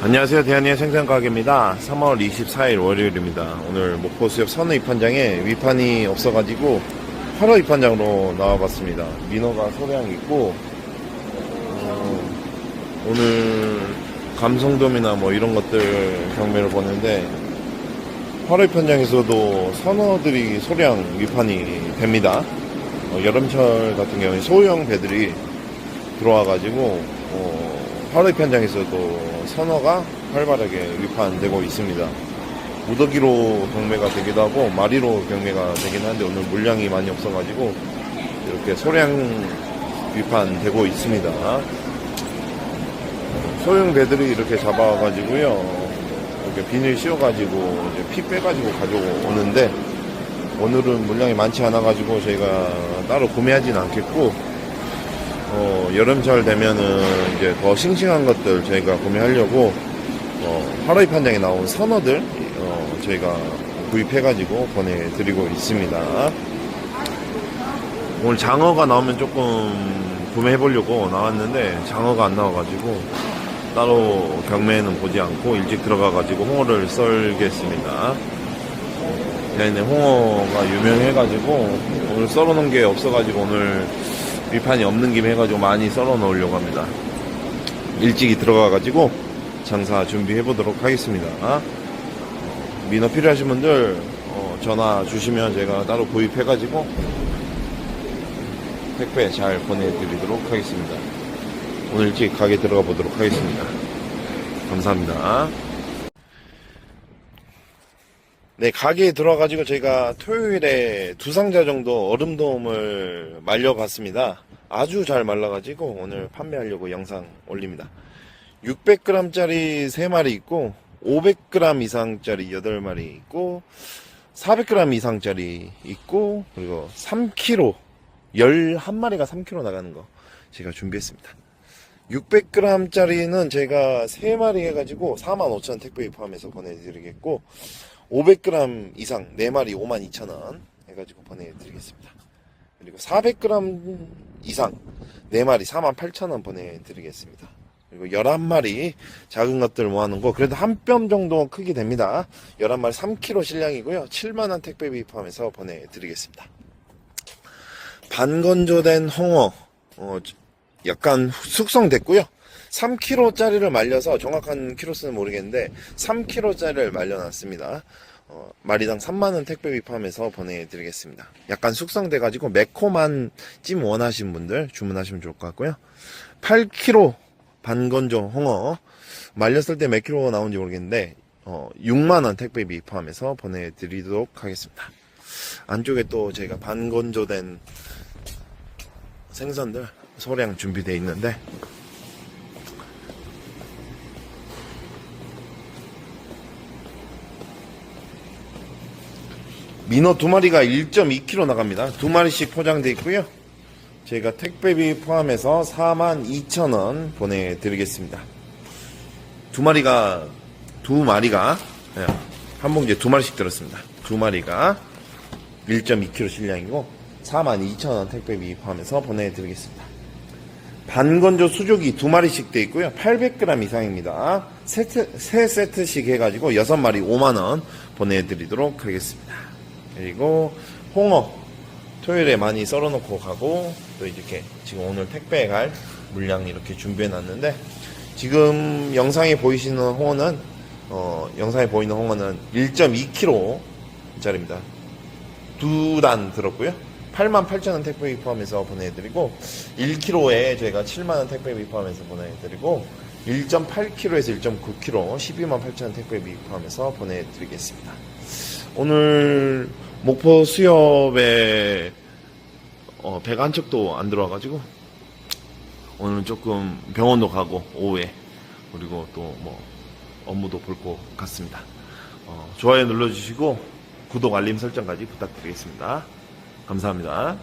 안녕하세요. 대한이의 생선가게입니다. 3월 24일 월요일입니다. 오늘 목포 수협 선우 입판장에 위판이 없어가지고 8호 입판장으로 나와봤습니다. 민어가 소량 있고 어, 오늘 감성돔이나 뭐 이런 것들 경매를 보는데 8호 입판장에서도 선어들이 소량 위판이 됩니다. 어, 여름철 같은 경우에 소형 배들이 들어와가지고 어, 8호 입판장에서도 선어가 활발하게 위판되고 있습니다. 무더기로 경매가 되기도 하고 마리로 경매가 되긴 하는데 오늘 물량이 많이 없어가지고 이렇게 소량 위판되고 있습니다. 소형 배들이 이렇게 잡아가지고요. 이렇게 비닐 씌워가지고 이제 피 빼가지고 가져오는데 오늘은 물량이 많지 않아가지고 저희가 따로 구매하진 않겠고 어, 여름철 되면은 이제 더 싱싱한 것들 저희가 구매하려고 어, 8월 판장에 나온 선어들 어, 저희가 구입해가지고 보내드리고 있습니다. 오늘 장어가 나오면 조금 구매해보려고 나왔는데 장어가 안 나와가지고 따로 경매에는 보지 않고 일찍 들어가가지고 홍어를 썰겠습니다. 얘네 홍어가 유명해가지고 오늘 썰어놓은 게 없어가지고 오늘 위판이 없는 김에 해가지고 많이 썰어 놓으려고 합니다. 일찍이 들어가가지고 장사 준비해 보도록 하겠습니다. 어, 민어 필요하신 분들 어, 전화 주시면 제가 따로 구입해가지고 택배 잘 보내드리도록 하겠습니다. 오늘 일찍 가게 들어가 보도록 하겠습니다. 감사합니다. 네, 가게에 들어와가지고 저희가 토요일에 두 상자 정도 얼음돔을 말려봤습니다. 아주 잘 말라가지고 오늘 판매하려고 영상 올립니다. 600g짜리 3마리 있고, 500g 이상짜리 8마리 있고, 400g 이상짜리 있고, 그리고 3kg, 11마리가 3kg 나가는 거 제가 준비했습니다. 600g짜리는 제가 3마리 해가지고 45,000원 택배 포함해서 보내드리겠고, 500g 이상 4마리 52,000원 해가지고 보내드리겠습니다. 그리고 400g 이상 4마리 48,000원 보내드리겠습니다. 그리고 11마리 작은 것들 모아놓은 거 그래도 한 뼘 정도 크기 됩니다. 11마리 3kg 실량이고요. 7만원 택배비 포함해서 보내드리겠습니다. 반건조된 홍어 어, 약간 숙성됐고요. 3kg짜리를 말려서 정확한 키로수는 모르겠는데 3kg짜리를 말려놨습니다. 어, 마리당 3만원 택배비 포함해서 보내드리겠습니다. 약간 숙성돼가지고 매콤한 찜 원하시는 분들 주문하시면 좋을 것 같고요. 8kg 반건조 홍어 말렸을 때 몇 킬로 나온지 모르겠는데 어, 6만원 택배비 포함해서 보내드리도록 하겠습니다. 안쪽에 또 저희가 반건조된 생선들 소량 준비되어 있는데 민어 두 마리가 1.2kg 나갑니다. 두 마리씩 포장되어 있고요. 저희가 택배비 포함해서 42,000원 보내드리겠습니다. 두 마리가 두 마리가 예, 한 봉지에 두 마리씩 들었습니다. 두 마리가 1.2kg 실량이고 42,000원 택배비 포함해서 보내드리겠습니다. 반건조 수족이 두 마리씩 돼 있고요. 800g 이상입니다. 세트, 세 세트씩 해가지고 6마리 5만원 보내드리도록 하겠습니다. 그리고 홍어 토요일에 많이 썰어놓고 가고 또 이렇게 지금 오늘 택배에 갈 물량 이렇게 준비해 놨는데 지금 영상에 보이시는 홍어는 어, 영상에 보이는 홍어는 1.2kg 짜리입니다. 두 단 들었고요. 88,000원 택배비 포함해서 보내드리고 1kg에 저희가 7만원 택배비 포함해서 보내드리고 1.8kg에서 1.9kg 12만 8천원 택배비 포함해서 보내드리겠습니다. 오늘 목포 수협에 어, 배가 한 척도 안 들어와가지고 오늘은 조금 병원도 가고 오후에 그리고 또 뭐 업무도 볼 것 같습니다. 어, 좋아요 눌러주시고 구독 알림 설정까지 부탁드리겠습니다. 감사합니다.